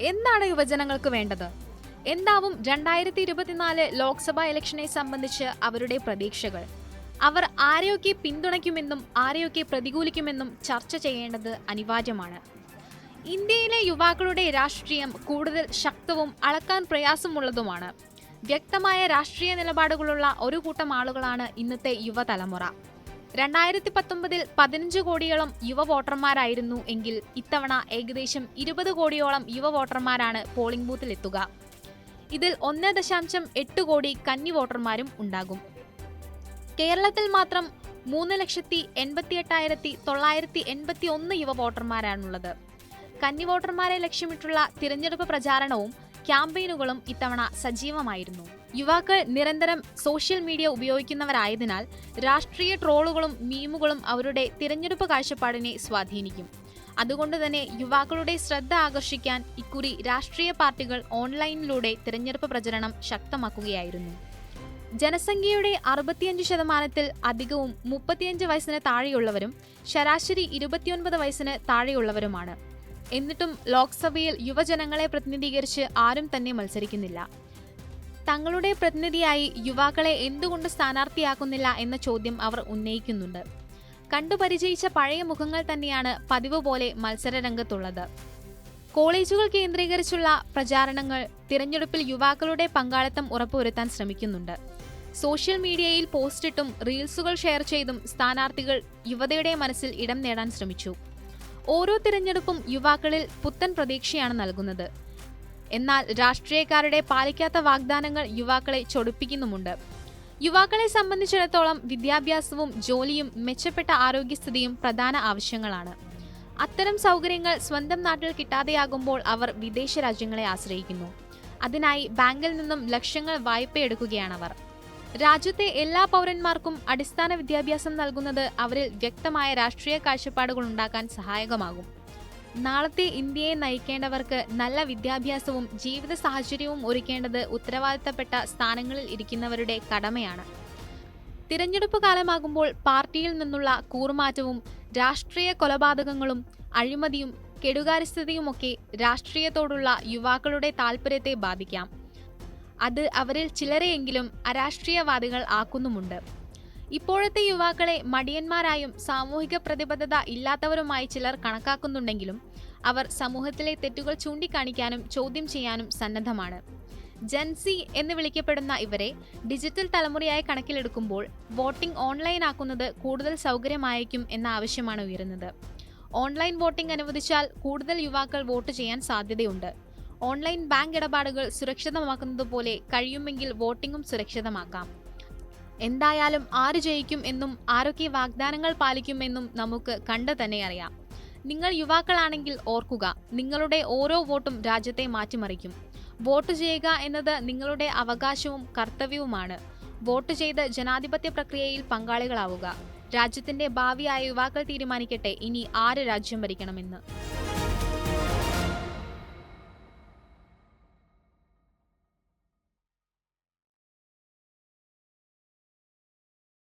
എന്താണ് യുവജനങ്ങൾക്ക് വേണ്ടത്? എന്താവും രണ്ടായിരത്തി ഇരുപത്തിനാല് ലോക്സഭാ ഇലക്ഷനെ സംബന്ധിച്ച് അവരുടെ പ്രതീക്ഷകൾ? അവർ ആരെയൊക്കെ പിന്തുണയ്ക്കുമെന്നും ആരെയൊക്കെ പ്രതികൂലിക്കുമെന്നും ചർച്ച ചെയ്യേണ്ടത് അനിവാര്യമാണ്. ഇന്ത്യയിലെ യുവാക്കളുടെ രാഷ്ട്രീയം കൂടുതൽ ശക്തവും അളക്കാൻ പ്രയാസമുള്ളതുമാണ്. വ്യക്തമായ രാഷ്ട്രീയ നിലപാടുകളുള്ള ഒരു കൂട്ടം ആളുകളാണ് ഇന്നത്തെ യുവതലമുറ. രണ്ടായിരത്തി പത്തൊമ്പതിൽ പതിനഞ്ച് കോടിയോളം യുവ വോട്ടർമാരായിരുന്നു എങ്കിൽ ഇത്തവണ ഏകദേശം ഇരുപത് കോടിയോളം യുവ വോട്ടർമാരാണ് പോളിംഗ് ബൂത്തിലെത്തുക ഇതിൽ ഒന്ന് ദശാംശം എട്ട് കോടി കന്നി വോട്ടർമാരും ഉണ്ടാകും. കേരളത്തിൽ മാത്രം മൂന്ന് ലക്ഷത്തി എൺപത്തി എട്ടായിരത്തി തൊള്ളായിരത്തി എൺപത്തി ഒന്ന് യുവ വോട്ടർമാരാണുള്ളത്. കന്നി വോട്ടർമാരെ ലക്ഷ്യമിട്ടുള്ള തിരഞ്ഞെടുപ്പ് പ്രചാരണവും ക്യാമ്പയിനുകളും ഇത്തവണ സജീവമായിരുന്നു. യുവാക്കൾ നിരന്തരം സോഷ്യൽ മീഡിയ ഉപയോഗിക്കുന്നവരായതിനാൽ രാഷ്ട്രീയ ട്രോളുകളും മീമുകളും അവരുടെ തിരഞ്ഞെടുപ്പ് കാഴ്ചപ്പാടിനെ സ്വാധീനിക്കും. അതുകൊണ്ട് തന്നെ യുവാക്കളുടെ ശ്രദ്ധ ആകർഷിക്കാൻ ഇക്കുറി രാഷ്ട്രീയ പാർട്ടികൾ ഓൺലൈനിലൂടെ തിരഞ്ഞെടുപ്പ് പ്രചരണം ശക്തമാക്കുകയായിരുന്നു. ജനസംഖ്യയുടെ അറുപത്തിയഞ്ച് ശതമാനത്തിൽ അധികവും മുപ്പത്തിയഞ്ച് വയസ്സിന് താഴെയുള്ളവരും ശരാശരി ഇരുപത്തിയൊൻപത് വയസ്സിന് താഴെയുള്ളവരുമാണ്. എന്നിട്ടും ലോക്സഭയിൽ യുവജനങ്ങളെ പ്രതിനിധീകരിച്ച് ആരും തന്നെ മത്സരിക്കുന്നില്ല. തങ്ങളുടെ പ്രതിനിധിയായി യുവാക്കളെ എന്തുകൊണ്ട് സ്ഥാനാർത്ഥിയാക്കുന്നില്ല എന്ന ചോദ്യം അവർ ഉന്നയിക്കുന്നുണ്ട്. കണ്ടുപരിചയിച്ച പഴയ മുഖങ്ങൾ തന്നെയാണ് പതിവ് പോലെ മത്സരരംഗത്തുള്ളത്. കോളേജുകൾ കേന്ദ്രീകരിച്ചുള്ള പ്രചാരണങ്ങൾ തിരഞ്ഞെടുപ്പിൽ യുവാക്കളുടെ പങ്കാളിത്തം ഉറപ്പുവരുത്താൻ ശ്രമിക്കുന്നുണ്ട്. സോഷ്യൽ മീഡിയയിൽ പോസ്റ്റിട്ടും റീൽസുകൾ ഷെയർ ചെയ്തും സ്ഥാനാർത്ഥികൾ യുവതയുടെ മനസ്സിൽ ഇടം നേടാൻ ശ്രമിച്ചു. ഓരോ തിരഞ്ഞെടുപ്പും യുവാക്കളിൽ പുത്തൻ പ്രതീക്ഷയാണ് നൽകുന്നത്. എന്നാൽ രാഷ്ട്രീയക്കാരുടെ പാലിക്കാത്ത വാഗ്ദാനങ്ങൾ യുവാക്കളെ ചൊടിപ്പിക്കുന്നുമുണ്ട്. യുവാക്കളെ സംബന്ധിച്ചിടത്തോളം വിദ്യാഭ്യാസവും ജോലിയും മെച്ചപ്പെട്ട ആരോഗ്യസ്ഥിതിയും പ്രധാന ആവശ്യങ്ങളാണ്. അത്തരം സൗകര്യങ്ങൾ സ്വന്തം നാട്ടിൽ കിട്ടാതെയാകുമ്പോൾ അവർ വിദേശ രാജ്യങ്ങളെ ആശ്രയിക്കുന്നു. അതിനായി ബാങ്കിൽ നിന്നും ലക്ഷങ്ങൾ വായ്പയെടുക്കുകയാണവർ. രാജ്യത്തെ എല്ലാ പൗരന്മാർക്കും അടിസ്ഥാന വിദ്യാഭ്യാസം നൽകുന്നത് അവരിൽ വ്യക്തമായ രാഷ്ട്രീയ കാഴ്ചപ്പാടുകൾ ഉണ്ടാക്കാൻ സഹായകമാകും. നാളത്തെ ഇന്ത്യയെ നയിക്കേണ്ടവർക്ക് നല്ല വിദ്യാഭ്യാസവും ജീവിത സാഹചര്യവും ഒരുക്കേണ്ടത് ഉത്തരവാദിത്തപ്പെട്ട സ്ഥാനങ്ങളിൽ ഇരിക്കുന്നവരുടെ കടമയാണ്. തിരഞ്ഞെടുപ്പ് കാലമാകുമ്പോൾ പാർട്ടിയിൽ നിന്നുള്ള കൂറുമാറ്റവും രാഷ്ട്രീയ കൊലപാതകങ്ങളും അഴിമതിയും കെടുകാര്യസ്ഥതയുമൊക്കെ രാഷ്ട്രീയത്തോടുള്ള യുവാക്കളുടെ താൽപ്പര്യത്തെ ബാധിക്കാം. അത് അവരിൽ ചിലരെയെങ്കിലും അരാഷ്ട്രീയവാദികൾ ആക്കുന്നുമുണ്ട്. ഇപ്പോഴത്തെ യുവാക്കളെ മടിയന്മാരായും സാമൂഹിക പ്രതിബദ്ധത ഇല്ലാത്തവരുമായി ചിലർ കണക്കാക്കുന്നുണ്ടെങ്കിലും അവർ സമൂഹത്തിലെ തെറ്റുകൾ ചൂണ്ടിക്കാണിക്കാനും ചോദ്യം ചെയ്യാനും സന്നദ്ധമാണ്. ജൻസി എന്ന് വിളിക്കപ്പെടുന്ന ഇവരെ ഡിജിറ്റൽ തലമുറയായി കണക്കിലെടുക്കുമ്പോൾ വോട്ടിംഗ് ഓൺലൈൻ ആക്കുന്നത് കൂടുതൽ സൗകര്യമായേക്കും എന്ന ആവശ്യമാണ് ഉയരുന്നത്. ഓൺലൈൻ വോട്ടിംഗ് അനുവദിച്ചാൽ കൂടുതൽ യുവാക്കൾ വോട്ട് ചെയ്യാൻ സാധ്യതയുണ്ട്. ഓൺലൈൻ ബാങ്ക് ഇടപാടുകൾ സുരക്ഷിതമാക്കുന്നത് പോലെ കഴിയുമെങ്കിൽ വോട്ടിംഗും സുരക്ഷിതമാക്കാം. എന്തായാലും ആര് ജയിക്കും എന്നും ആരൊക്കെ വാഗ്ദാനങ്ങൾ പാലിക്കുമെന്നും നമുക്ക് കണ്ടു തന്നെ അറിയാം. നിങ്ങൾ യുവാക്കളാണെങ്കിൽ ഓർക്കുക നിങ്ങളുടെ ഓരോ വോട്ടും രാജ്യത്തെ മാറ്റിമറിക്കും. വോട്ട് ചെയ്യുക എന്നത് നിങ്ങളുടെ അവകാശവും കർത്തവ്യവുമാണ്. വോട്ട് ചെയ്ത് ജനാധിപത്യ പ്രക്രിയയിൽ പങ്കാളികളാവുക. രാജ്യത്തിന്റെ ഭാവിയായ യുവാക്കൾ തീരുമാനിക്കട്ടെ ഇനി ആര് രാജ്യം ഭരിക്കണമെന്ന്.